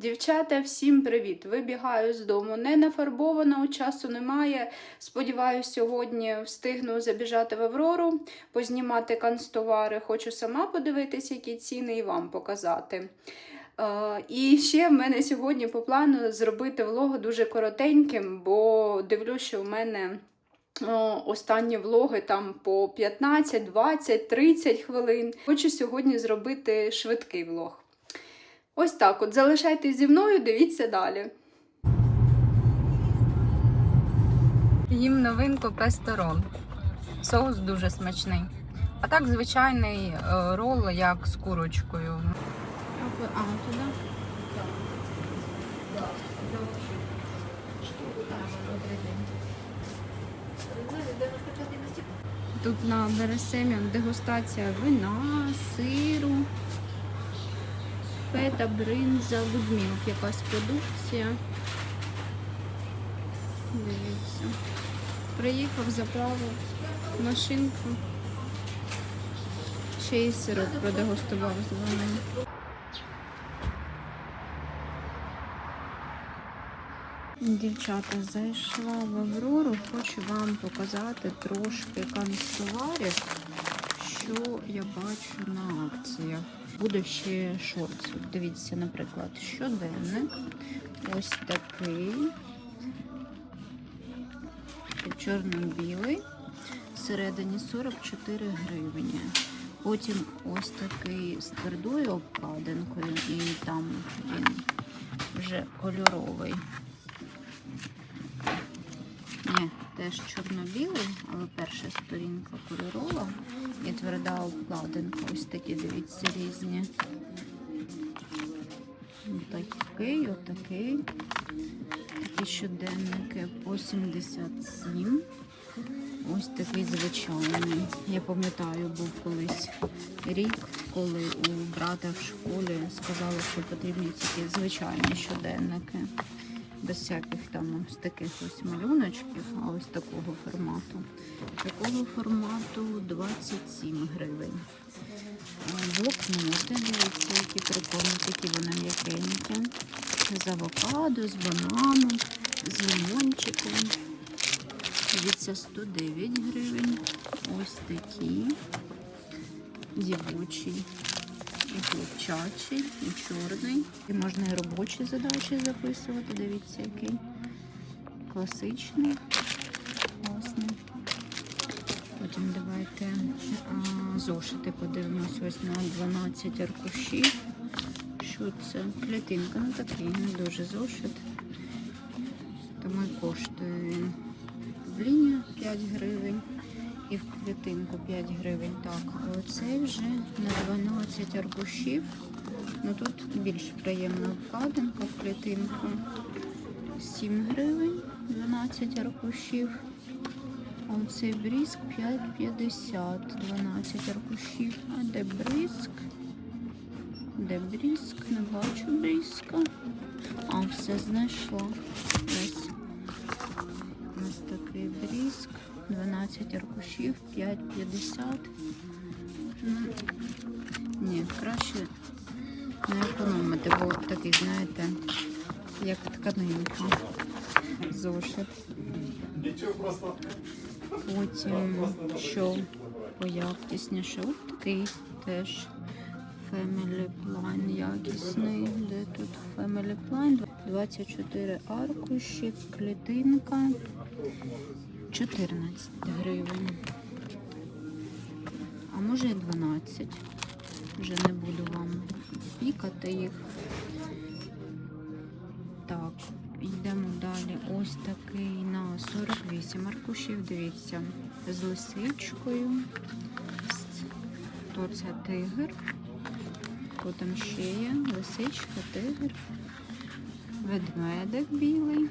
Дівчата, всім привіт! Вибігаю з дому. Не нафарбована, часу немає. Сподіваюсь, сьогодні встигну забіжати в Аврору, познімати канцтовари. Хочу сама подивитися, які ціни, і вам показати. Е, І ще в мене сьогодні по плану зробити влог дуже коротеньким, бо дивлюсь, що в мене останні влоги там по 15, 20, 30 хвилин. Хочу сьогодні зробити швидкий влог. Ось так от. Залишайтесь зі мною, дивіться далі. Їм новинку песторон. Соус дуже смачний. А так звичайний е, рол, як з курочкою. А, туди? Тут на Бересем'ян дегустація вина, сиру, фета, бринза, гудмілк, якась продукція. Дивіться. Приїхав, заправив машинку. Ще й сироп продегустував з виною. Дівчата, зайшла в Аврору, хочу вам показати трошки канцтоварів, що я бачу на акціях. Буде ще шорт. Дивіться, наприклад, щоденник. Ось такий. Чорно-білий. Всередині 44 гривні. Потім ось такий з твердою обкладинкою, і там він вже кольоровий. Ні, теж чорно-білий, але перша сторінка кольорова і тверда обкладинка. Ось такі, дивіться, різні. Такий, отакий. Такі щоденники по 77. Ось такий звичайний. Я пам'ятаю, був колись рік, коли у брата в школі сказали, що потрібні тільки звичайні щоденники без всяких там ось таких ось малюночків, а ось такого формату. Такого формату 27 гривень. Блокноти, дивіться, які прикольні, такі вони м'якенькі. З авокадо, з бананом, з лимончиком. Дивіться, 109 гривень. Ось такі. Дівочі і хлопчачий, і чорний. І можна і робочі задачі записувати. Дивіться, який класичний. Класний. Потім давайте а, зошити подивимось ось на 12 аркушів. Що це? Клітинка, ну такий, не дуже зошит. Тому і коштує він в лінію 5 гривень і в клітинку 5 гривень. Так, оцей вже на 12 аркушів. Ну тут більш приємна обкладинка в клітинку. 7 гривень, 12 аркушів. А оцей бріск 5,50, 12 аркушів. А де бріск? Де бріск? Не бачу бріска. А, все знайшла. 12 аркушів, 5,50. Ну, ні, краще не економити, бо такий, знаєте, як тканинка. Зошит. Потім що поякісніше. Ось такий теж Family Plan якісний. Де тут Family Plan? 24 аркуші, клітинка. 14 гривень. А може і 12. Вже не буду вам пікати їх. Так, йдемо далі. Ось такий на 48 аркушів. Дивіться, з лисичкою. То це тигр. Потім ще є лисичка, тигр, ведмедик білий.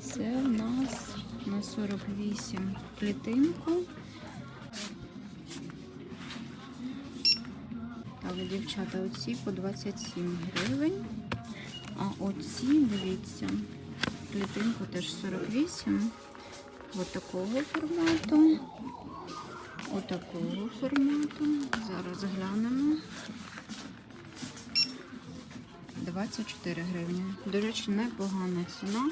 Це в нас на 48 клітинку. Так, дівчата, оці по 27 гривень. А оці, дивіться, клітинку теж 48. Ось такого формату. Отакого формату. Зараз глянемо. 24 гривні. До речі, непогана ціна.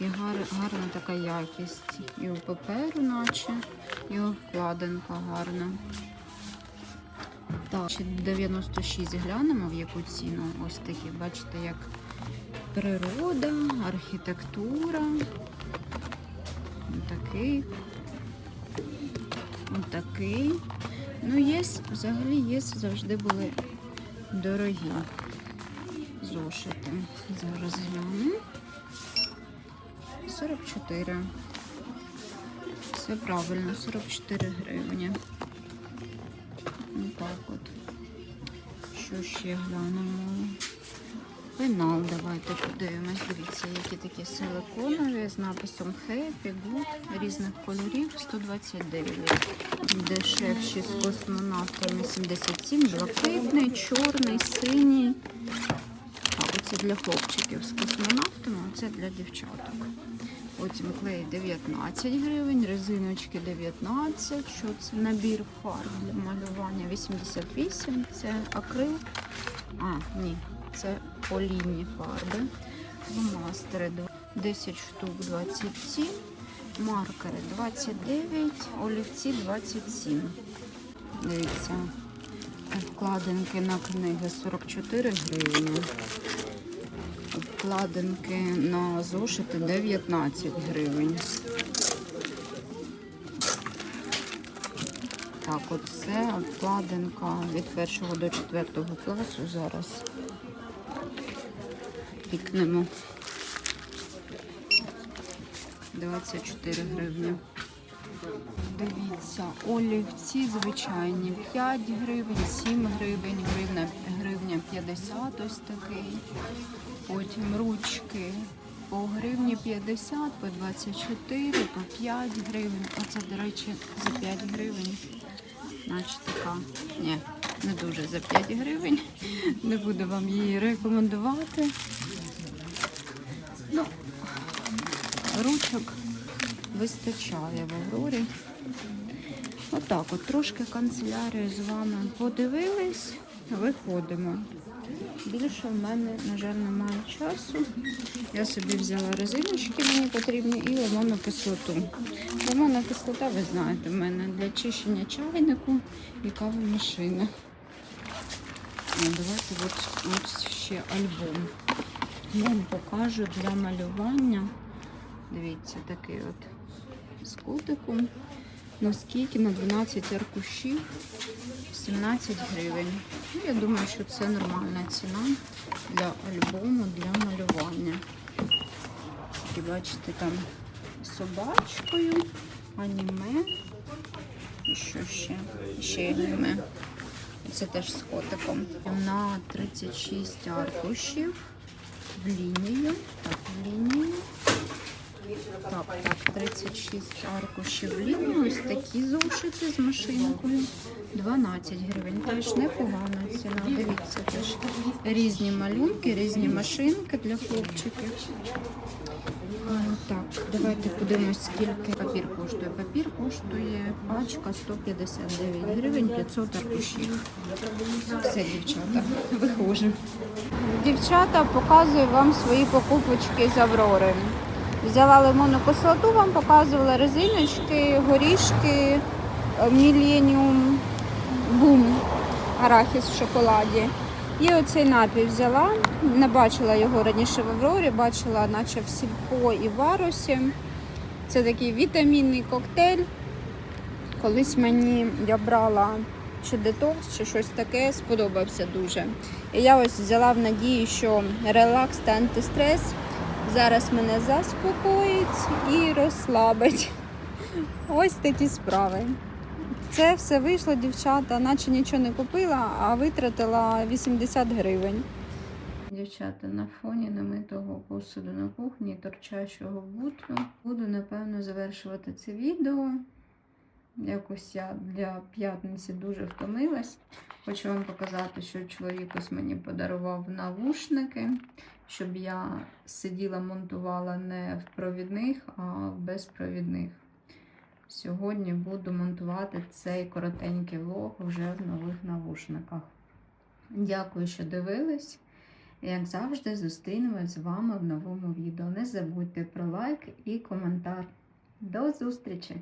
І гар- гарна така якість. І у паперу, наче, і обкладинка гарна. Так, ще 96 глянемо в яку ціну. Ось такі, бачите, як природа, архітектура. Такий. Отакий. Ну, є, взагалі є, завжди були дорогі зошити. Зараз гляну. 44. Все правильно, 44 гривні. Так от. Що ще глянемо? Пенал, давайте подивимось. Дивіться, які такі силиконові з написом Happy, Good, різних кольорів 129. Дешевші з космонавтами 77, блакитний, чорний, синій. А оце для хлопчиків з космонавтами, а це для дівчаток. Потім клей 19 гривень, резиночки 19. Що це? Набір фарб для малювання 88. Це акрил. А, ні, це олійні фарби. Фломастери 10 штук 27. Маркери 29, олівці 27. Дивіться, вкладинки на книги 44 гривні. Вкладинки на зошити 19 гривень. Так, оце обкладинка від першого до четвертого класу зараз. Пікнемо. 24 гривні. Дивіться, олівці звичайні 5 гривень, 7 гривень, гривня, гривня 50 ось такий. Потім ручки по гривні 50, по 24, по 5 гривень. Оце, до речі, за 5 гривень. Значить така. Ні, не дуже за 5 гривень. Не буду вам її рекомендувати. Ну, ручок вистачає в Аврорі. Отак, от трошки канцелярію з вами подивились, виходимо. Більше в мене, на жаль, немає часу. Я собі взяла резиночки, мені потрібні, і лимонну кислоту. Лимонна кислота, ви знаєте, в мене для чищення чайнику і кавомашини. А, Давайте от, от ще альбом. Я вам покажу для малювання. Дивіться, такий от з. Ну скільки на 12 аркушів 17 гривень. Ну, я думаю, що це нормальна ціна для альбому, для малювання. І бачите, там собачкою, аніме. І що ще? Ще аніме. Це теж з котиком. На 36 аркушів в лінію. Так, в лінію. Так, так, 36 аркушів лінію. Ось такі зошити з машинкою. 12 гривень. Теж непогана ціна. Дивіться, теж різні малюнки, різні машинки для хлопчиків. Так, давайте подивимось, скільки папір коштує. Папір коштує пачка 159 гривень, 500 аркушів. Все, дівчата, виходжу. Дівчата, показую вам свої покупочки з Аврори. Взяла лимонну кислоту, вам показувала резиночки, горішки, міленіум, бум, арахіс в шоколаді. І оцей напій взяла. Не бачила його раніше в Аврорі, бачила, наче в Сільпо і в. Це такий вітамінний коктейль. Колись мені я брала чи детокс, чи щось таке, сподобався дуже. І я ось взяла в надії, що релакс та антистрес зараз мене заспокоїть і розслабить. Ось такі справи. Це все вийшло, дівчата, наче нічого не купила, а витратила 80 гривень. Дівчата, на фоні намитого посуду на кухні торчащого бутлю буду, напевно, завершувати це відео. Якось я для п'ятниці дуже втомилась. Хочу вам показати, що чоловік ось мені подарував навушники, щоб я сиділа, монтувала не в провідних, а в безпровідних. Сьогодні буду монтувати цей коротенький влог вже в нових навушниках. Дякую, що дивились. Як завжди, зустрінемось з вами в новому відео. Не забудьте про лайк і коментар. До зустрічі!